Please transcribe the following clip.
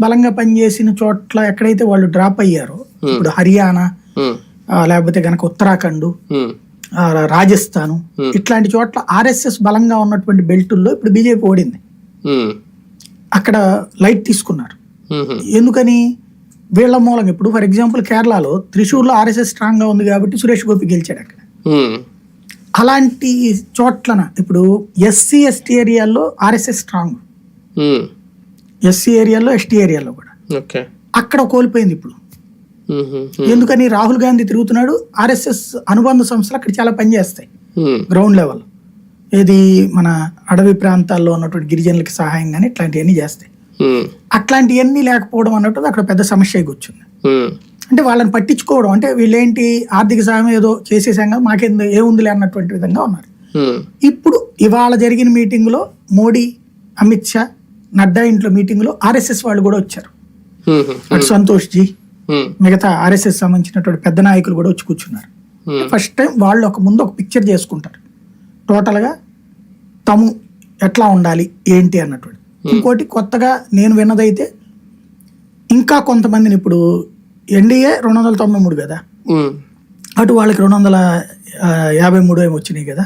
బలంగా పనిచేసిన చోట్ల ఎక్కడైతే వాళ్ళు డ్రాప్ అయ్యారో ఇప్పుడు హర్యానా ఆ, లేకపోతే కనుక ఉత్తరాఖండ్ ఆ, రాజస్థాన్ ఇట్లాంటి చోట్ల ఆర్ఎస్ఎస్ బలంగా ఉన్నటువంటి బెల్టుల్లో ఇప్పుడు బీజేపీ ఓడింది. అక్కడ లైట్ తీసుకున్నారు. ఎందుకని? వీళ్ళ మూలంగా ఇప్పుడు ఫర్ ఎగ్జాంపుల్ కేరళలో త్రిశూర్లో ఆర్ఎస్ఎస్ స్ట్రాంగ్గా ఉంది కాబట్టి సురేష్ గోపి గెలిచాడు అక్కడ. అలాంటి చోట్లన ఇప్పుడు ఎస్సీ ఎస్టీ ఏరియాల్లో ఆర్ఎస్ఎస్ స్ట్రాంగ్. ఎస్సీ ఏరియాలో ఎస్టీ ఏరియాలో కూడా. అక్కడ కోల్పోయింది ఇప్పుడు. ఎందుకని రాహుల్ గాంధీ తిరుగుతున్నాడు ఆర్ఎస్ఎస్ అనుబంధ సంస్థలు అక్కడ చాలా పనిచేస్తాయి. Ground level. ఏది మన అడవి ప్రాంతాల్లో ఉన్నటువంటి గిరిజనులకి సహాయం కానీ ఇట్లాంటివన్నీ చేస్తాయి. అట్లాంటివన్నీ లేకపోవడం అన్నట్టు అక్కడ పెద్ద సమస్య కూర్చుంది. అంటే వాళ్ళని పట్టించుకోవడం అంటే వీళ్ళేంటి ఆర్థిక సహాయం ఏదో చేసేసాం కదా మాకేందో ఏముందిలే అన్నటువంటి విధంగా ఉన్నారు. ఇప్పుడు ఇవాళ జరిగిన మీటింగ్లో మోడీ అమిత్ షా నడ్డా ఇంట్లో మీటింగ్లో ఆర్ఎస్ఎస్ వాళ్ళు కూడా వచ్చారు. అటు సంతోష్ జీ మిగతా ఆర్ఎస్ఎస్ సంబంధించినటువంటి పెద్ద నాయకులు కూడా వచ్చి కూర్చున్నారు. ఫస్ట్ టైం వాళ్ళు ఒక ముందు ఒక పిక్చర్ చేసుకుంటారు. టోటల్గా తము ఎట్లా ఉండాలి ఏంటి అన్నటువంటి. ఇంకోటి కొత్తగా నేను విన్నదైతే ఇంకా కొంతమందిని ఇప్పుడు ఎన్డీఏ రెండు వందల తొంభై మూడు కదా? అటు వాళ్ళకి రెండు వందల యాభై మూడు ఏమి వచ్చినాయి కదా?